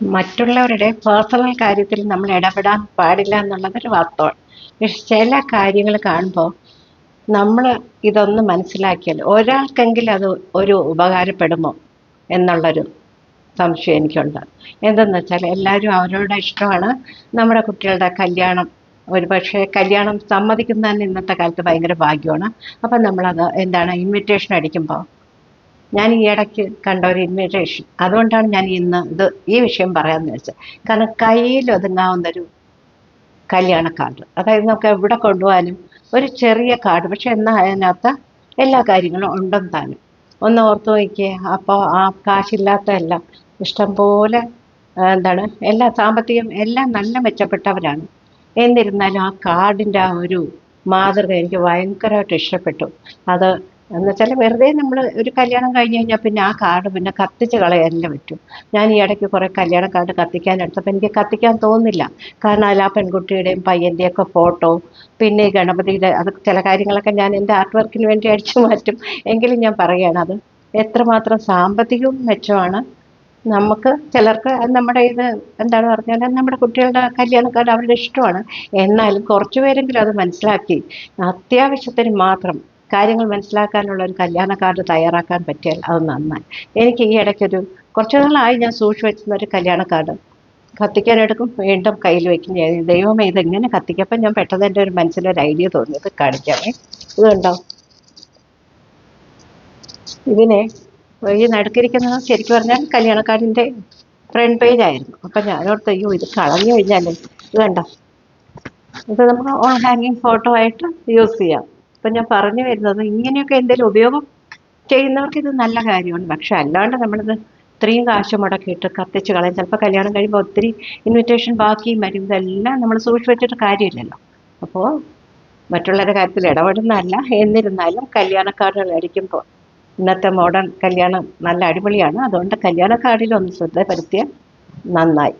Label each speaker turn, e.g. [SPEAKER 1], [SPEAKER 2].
[SPEAKER 1] മറ്റുള്ളവരുടെ പേഴ്സണൽ കാര്യത്തിൽ നമ്മൾ ഇടപെടാൻ പാടില്ല എന്നുള്ളതൊരു വാസ്തവമാണ് പക്ഷെ ചില കാര്യങ്ങൾ കാണുമ്പോൾ നമ്മൾ ഇതൊന്ന് മനസ്സിലാക്കിയാൽ ഒരാൾക്കെങ്കിലും അത് ഒരു ഉപകാരപ്പെടുമോ എന്നുള്ളൊരു സംശയം എനിക്കുണ്ട്. എന്തെന്ന് വെച്ചാൽ എല്ലാവരും അവരുടെ ഇഷ്ടമാണ്. നമ്മുടെ കുട്ടികളുടെ കല്യാണം ഒരു പക്ഷേ കല്യാണം സമ്മതിക്കുന്നതന്നെ ഇന്നത്തെ കാലത്ത് ഭയങ്കര ഭാഗ്യമാണ്. അപ്പം നമ്മളത് എന്താണ് ഇൻവിറ്റേഷൻ അടിക്കുമ്പോൾ ഞാൻ ഈ ഇടയ്ക്ക് കണ്ട ഒരു ഇൻവിറ്റേഷൻ അതുകൊണ്ടാണ് ഞാൻ ഇന്ന് ഇത് ഈ വിഷയം പറയാമെന്ന് വെച്ചത് കാരണം കയ്യിൽ ഒതുങ്ങാവുന്നൊരു കല്യാണ കാർഡ് അതായത് നമുക്ക് എവിടെ കൊണ്ടുപോകാനും ഒരു ചെറിയ കാർഡ്. പക്ഷെ എന്നാൽ അതിനകത്ത് എല്ലാ കാര്യങ്ങളും ഉണ്ടെന്ന് താനും. ഒന്ന് ഓർത്ത് നോക്കിയേ അപ്പോൾ ആ കാശില്ലാത്തതെല്ലാം. ഇഷ്ടംപോലെ എന്താണ് എല്ലാ സാമ്പത്തികം എല്ലാം നല്ല മെച്ചപ്പെട്ടവരാണ്. എന്നിരുന്നാലും ആ കാർഡിന്റെ ആ ഒരു മാതൃക എനിക്ക് ഭയങ്കരമായിട്ട് ഇഷ്ടപ്പെട്ടു. അത് എന്ന് വെച്ചാൽ വെറുതെ നമ്മൾ ഒരു കല്യാണം കഴിഞ്ഞ് കഴിഞ്ഞാൽ പിന്നെ ആ കാർഡ് പിന്നെ കത്തിച്ച് കളയാനല്ലേ പറ്റും. ഞാൻ ഈ ഇടയ്ക്ക് കുറേ കല്യാണ കാർഡ് കത്തിക്കാൻ എടുത്തപ്പോൾ എനിക്ക് കത്തിക്കാൻ തോന്നുന്നില്ല. കാരണം അതിൽ ആ പെൺകുട്ടിയുടെയും പയ്യന്റെയും ഒക്കെ ഫോട്ടോ പിന്നെ ഈ ഗണപതിയുടെ അത് ചില കാര്യങ്ങളൊക്കെ ഞാൻ എന്റെ ആർട്ട് വർക്കിന് വേണ്ടി അടിച്ചു മാറ്റും. എങ്കിലും ഞാൻ പറയുകയാണ് അത് എത്രമാത്രം സാമ്പത്തികവും മെച്ചമാണ്. നമുക്ക് ചിലർക്ക് നമ്മുടെ ഇത് എന്താണ് പറഞ്ഞാൽ നമ്മുടെ കുട്ടികളുടെ കല്യാണക്കാട് അവരുടെ ഇഷ്ടമാണ്. എന്നാലും കുറച്ച് പേരെങ്കിലും അത് മനസ്സിലാക്കി അത്യാവശ്യത്തിന് മാത്രം കാര്യങ്ങൾ മനസ്സിലാക്കാനുള്ള ഒരു കല്യാണ കാർഡ് തയ്യാറാക്കാൻ പറ്റിയാൽ അത് നന്നായി. എനിക്ക് ഈ ഇടയ്ക്കൊരു കുറച്ച് നാളായി ഞാൻ സൂക്ഷിച്ച് വെച്ചിരുന്ന ഒരു കല്യാണ കാർഡ് കത്തിക്കാനെടുക്കും വീണ്ടും കയ്യിൽ വെക്കും ദൈവമേ ഇതെങ്ങനെ കത്തിക്കപ്പം ഞാൻ പെട്ടെന്ന് എന്റെ ഒരു മനസ്സിലൊരു ഐഡിയ തോന്നിയത് കാണിക്കാമേ ഇത് കണ്ടോ ഇതിനെ ഈ നടുക്കിരിക്കുന്നത് ശരിക്കും പറഞ്ഞാൽ കല്യാണക്കാരന്റെ ഫ്രണ്ട് പേജ് ആയിരുന്നു. അപ്പം ഞാനോർത്ത് അയ്യോ ഇത് കളഞ്ഞു കഴിഞ്ഞാലേ. ഇത് കണ്ടോ ഇത് നമുക്ക് ഓൺ ഹാങ്ങിങ് ഫോട്ടോ ആയിട്ട് യൂസ് ചെയ്യാം. അപ്പം ഞാൻ പറഞ്ഞു വരുന്നത് ഇങ്ങനെയൊക്കെ എന്തെങ്കിലും ഉപയോഗം ചെയ്യുന്നവർക്ക് ഇത് നല്ല കാര്യമാണ്. പക്ഷെ അല്ലാണ്ട് നമ്മളിത് ഇത്രയും കാശ് മുടക്കിയിട്ട് കത്തിച്ച് കളയാൻ ചിലപ്പോൾ കല്യാണം കഴിയുമ്പോൾ ഒത്തിരി ഇൻവിറ്റേഷൻ ബാക്കിയും വരും. ഇതെല്ലാം നമ്മൾ സൂക്ഷിച്ച് വെച്ചിട്ട് കാര്യമില്ലല്ലോ. അപ്പോൾ മറ്റുള്ളവരുടെ കാര്യത്തിൽ ഇടപെടുന്നതല്ല. എന്നിരുന്നാലും കല്യാണക്കാർഡുകൾ അടിക്കുമ്പോൾ ഇന്നത്തെ മോഡേൺ കല്യാണം നല്ല അടിപൊളിയാണ്. അതുകൊണ്ട് കല്യാണ കാർഡിൽ ഒന്ന് ശ്രദ്ധപ്പെടുത്തിയാൽ നന്നായി.